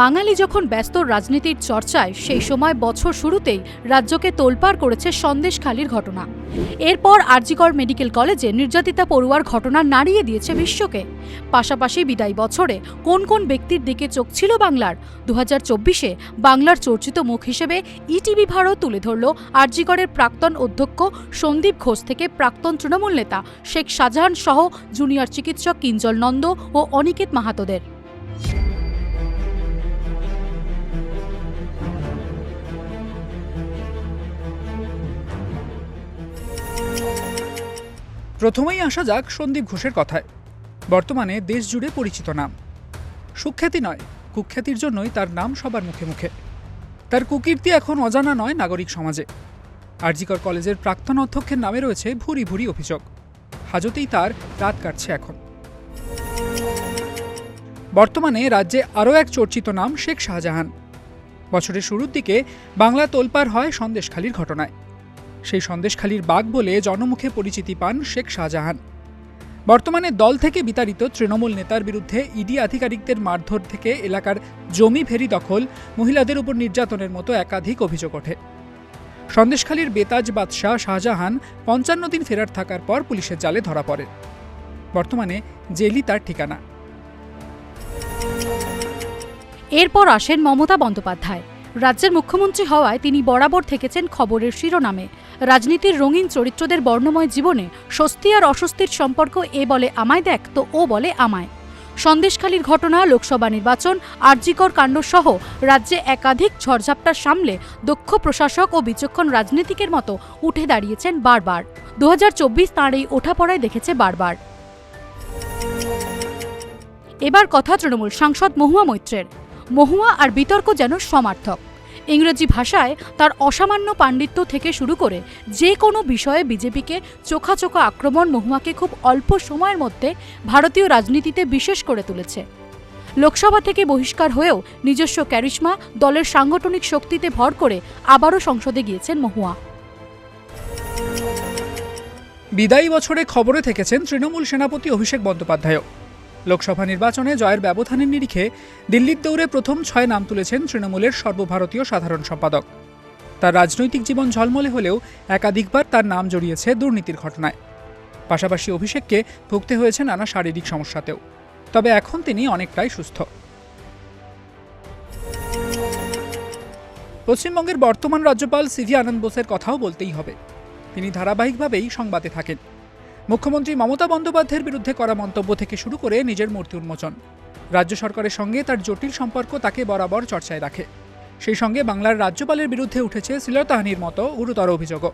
বাঙালি যখন ব্যস্ত রাজনীতির চর্চায়, সেই সময় বছর শুরুতেই রাজ্যকে তোলপাড় করেছে সন্দেশখালির ঘটনা। এরপর আরজিকর মেডিকেল কলেজে নির্যাতিতা পড়ুয়ার ঘটনা নাড়িয়ে দিয়েছে বিশ্বকে। পাশাপাশি বিদায়ী বছরে কোন কোন ব্যক্তির দিকে চোখ ছিল বাংলার? দু চব্বিশে বাংলার চর্চিত মুখ হিসেবে ইটিভি ভারত তুলে ধরল আরজিকরের প্রাক্তন অধ্যক্ষ সন্দীপ ঘোষ থেকে প্রাক্তন তৃণমূল নেতা শেখ শাহজাহান সহ জুনিয়র চিকিৎসক কিঞ্জল নন্দ ও অনিকেত মাহাতোদের। প্রথমেই আসা যাক সন্দীপ ঘোষের কথায়। বর্তমানে দেশ জুড়ে পরিচিত নাম। সুখ্যাতি নয়, কুখ্যাতির জন্যই তার নাম সবার মুখে মুখে। তার কুকীর্তি এখন অজানা নয় নাগরিক সমাজে। আরজিকর কলেজের প্রাক্তন অধ্যক্ষের নামে রয়েছে ভুরি ভুরি অভিযোগ। হাজতেই তার রাত কাটছে এখন। বর্তমানে রাজ্যে আরও এক চর্চিত নাম শেখ শাহজাহান। বছরের শুরুর দিকে বাংলা তোলপার হয় সন্দেশখালির ঘটনায়। সেই সন্দেশখালির বাঘ বলে জনমুখে পরিচিতি পান শেখ শাহজাহান। বর্তমানে দল থেকে বিতাড়িত তৃণমূল নেতার বিরুদ্ধে ইডি আধিকারিকদের মারধর থেকে এলাকার জমি ভেরি দখল, মহিলাদের উপর নির্যাতনের মতো একাধিক অভিযোগ ওঠে। সন্দেশখালীর বেতাজ বাদশাহ শাহজাহান পঞ্চান্ন দিন ফেরার থাকার পর পুলিশের জালে ধরা পড়ে বর্তমানে জেলই তার ঠিকানা। এরপর আসেন মমতা বন্দ্যোপাধ্যায়। রাজ্যের মুখ্যমন্ত্রী হওয়ায় তিনি বরাবর থেকেছেন খবরের শিরোনামে। রাজনীতির রঙিন চরিত্রদের বর্ণময় জীবনে স্বস্তি আর অস্বস্তির সম্পর্ক এ বলে আমায় দেখ, তো ও বলে আমায়। সন্দেশখালীর ঘটনা, লোকসভা নির্বাচন, আরজিকর কাণ্ড সহ রাজ্যে একাধিক ঝড়ঝাপটার সামলে দক্ষ প্রশাসক ও বিচক্ষণ রাজনীতিকের মতো উঠে দাঁড়িয়েছেন বারবার। দু হাজার চব্বিশ তাঁর এই ওঠাপড়ায় দেখেছে বারবার। এবার কথা তৃণমূল সাংসদ মহুয়া মৈত্রের। মহুয়া আর বিতর্ক যেন সমার্থক। ইংরেজি ভাষায় তার অসামান্য পাণ্ডিত্য থেকে শুরু করে যে কোনো বিষয়ে বিজেপিকে চোখা চোখা আক্রমণ মহুয়াকে খুব অল্প সময়ের মধ্যে ভারতীয় রাজনীতিতে বিশেষ করে তুলেছে। লোকসভা থেকে বহিষ্কার হয়েও নিজস্ব ক্যারিশমা, দলের সাংগঠনিক শক্তিতে ভর করে আবারও সংসদে গিয়েছেন মহুয়া। বিদায়ী বছরে খবরে থেকেছেন তৃণমূল সেনাপতি অভিষেক বন্দ্যোপাধ্যায়ও। লোকসভা নির্বাচনে জয়ের ব্যবধানের নিরিখে দিল্লির দৌড়ে প্রথম ছয় নাম তুলেছেন তৃণমূলের সর্বভারতীয় সাধারণ সম্পাদক। তার রাজনৈতিক জীবন ঝলমলে হলেও একাধিকবার তার নাম জড়িয়েছে দুর্নীতির ঘটনায়। পাশাপাশি অভিষেককে ভুগতে হয়েছে নানা শারীরিক সমস্যাতেও। তবে এখন তিনি অনেকটাই সুস্থ। পশ্চিমবঙ্গের বর্তমান রাজ্যপাল সিভি আনন্দ বোসের কথাও বলতেই হবে। তিনি ধারাবাহিকভাবেই সংবাদে থাকেন। মুখ্যমন্ত্রী মমতা বন্দ্যোপাধ্যায়ের বিরুদ্ধে করা মন্তব্য থেকে শুরু করে নিজের মূর্তি উন্মোচন। রাজ্য সরকারের সঙ্গে তার জটিল সম্পর্ক তাকে বরাবর চর্চায় রাখে। সেই সঙ্গে বাংলার রাজ্যপালের বিরুদ্ধে উঠেছে শ্লীলতাহানির মতো গুরুতর অভিযোগও।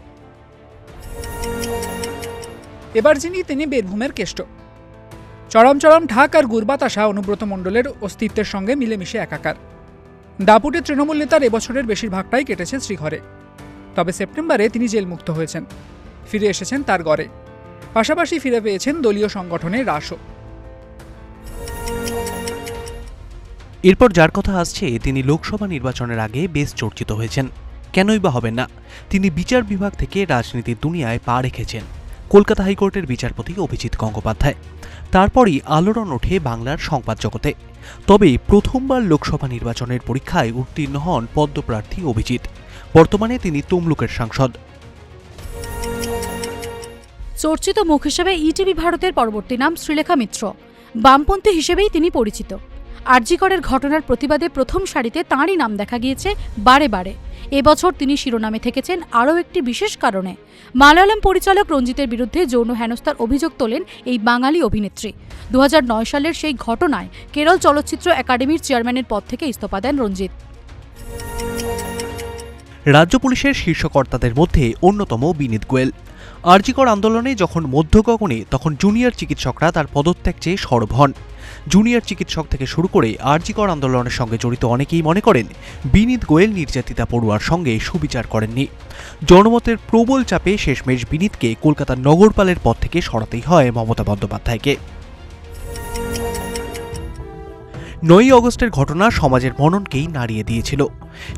এবার যিনি তিনি বীরভূমের কেষ্ট। চরম চরম ঢাক আর গুরবাতাসা অনুব্রত মণ্ডলের অস্তিত্বের সঙ্গে মিলেমিশে একাকার। দাপুটে তৃণমূল নেতার এবছরের বেশিরভাগটাই কেটেছে শ্রীঘরে। তবে সেপ্টেম্বরে তিনি জেলমুক্ত হয়েছেন। ফিরে এসেছেন তার গড়ে। পাশাপাশি ফিরে পেয়েছেন দলীয় সংগঠনের রাসও। এরপর যার কথা আসছে, তিনি লোকসভা নির্বাচনের আগে বেশ চর্চিত হয়েছেন। কেনই বা হবেন না, তিনি বিচার বিভাগ থেকে রাজনীতির দুনিয়ায় পা রেখেছেন, কলকাতা হাইকোর্টের বিচারপতি অভিজিৎ গঙ্গোপাধ্যায়। তারপরই আলোড়ন ওঠে বাংলার সংবাদ জগতে। তবে প্রথমবার লোকসভা নির্বাচনের পরীক্ষায় উত্তীর্ণ হন পদ্মপ্রার্থী অভিজিৎ। বর্তমানে তিনি তমলুকের সাংসদ। চর্চিত মুখ হিসেবে ইটিভি ভারতের পরবর্তী নাম শ্রীলেখা মিত্র। বামপন্থী হিসেবেই তিনি পরিচিত। আরজিকরের ঘটনার প্রতিবাদে প্রথম সারিতে তাঁরই নাম দেখা গিয়েছে বারে বারে। এবছর তিনি শিরোনামে থেকেছেন আরও একটি বিশেষ কারণে। মালায়ালাম পরিচালক রঞ্জিতের বিরুদ্ধে যৌন হেনস্থার অভিযোগ তোলেন এই বাঙালি অভিনেত্রী। দু হাজার নয় সালের সেই ঘটনায় কেরল চলচ্চিত্র একাডেমির চেয়ারম্যানের পদ থেকে ইস্তফা দেন রঞ্জিত। রাজ্য পুলিশের শীর্ষ কর্তাদের মধ্যে অন্যতম বিনীত গোয়েল। আরজিকর আন্দোলনে যখন মধ্যগগনে, তখন জুনিয়র চিকিৎসকরা তার পদত্যাগ চেয়ে সরব হন। জুনিয়র চিকিৎসক থেকে শুরু করে আরজিকর আন্দোলনের সঙ্গে জড়িত অনেকেই মনে করেন, বিনীত গোয়েল নির্যাতিতা পড়ুয়ার সঙ্গে সুবিচার করেননি। জনমতের প্রবল চাপে শেষমেশ বিনীতকে কলকাতার নগরপালের পদ থেকে সরাতেই হয় মমতা বন্দ্যোপাধ্যায়কে। নয়ই অগস্টের ঘটনা সমাজের মননকেই নাড়িয়ে দিয়েছিল।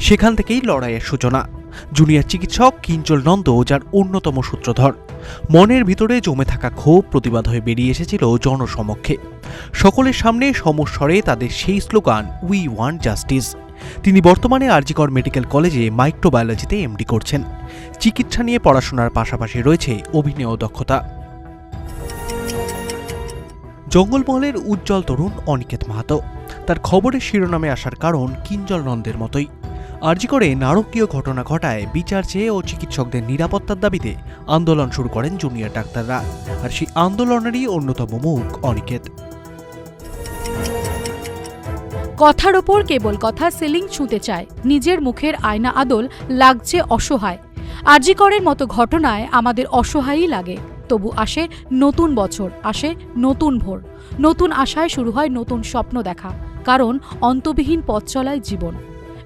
সেখান থেকেই লড়াইয়ের সূচনা। জুনিয়র চিকিৎসক কিঞ্চল নন্দ যার অন্যতম সূত্রধর। মনের ভিতরে জমে থাকা ক্ষোভ প্রতিবাদ হয়ে বেরিয়ে এসেছিল জনসমক্ষে। সকলের সামনে সমস্বরে তাদের সেই স্লোগান উই ওয়ান্ট জাস্টিস তিনি বর্তমানে আরজিকর মেডিকেল কলেজে মাইক্রোবায়োলজিতে এমডি করছেন। চিকিৎসা নিয়ে পড়াশোনার পাশাপাশি রয়েছে অভিনয় দক্ষতা। জঙ্গলমহলের উজ্জ্বল তরুণ অনিকেত মাহাতো। তার খবরের শিরোনামে আসার কারণ কিঞ্জল নন্দের মতোই। আর্জি করে নারকীয় ঘটনা ঘটায় বিচার চেয়ে ও চিকিৎসকদের নিরাপত্তার দাবিতে আন্দোলন শুরু করেন জুনিয়র ডাক্তাররা। আর সেই আন্দোলনেরই অন্যতম মুখ অনিকেত। কথার ওপর কেবল কথা সেলিং ছুঁতে চায়। নিজের মুখের আয়না আদল লাগছে অসহায়। আরজিকরের মতো ঘটনায় আমাদের অসহায়ই লাগে। তবু আসে নতুন বছর, আসে নতুন ভোর। নতুন আশায় শুরু হয় নতুন স্বপ্ন দেখা। কারণ অন্তবিহীন পথ চলায় জীবন।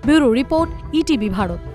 Bureau report ETV Bharat.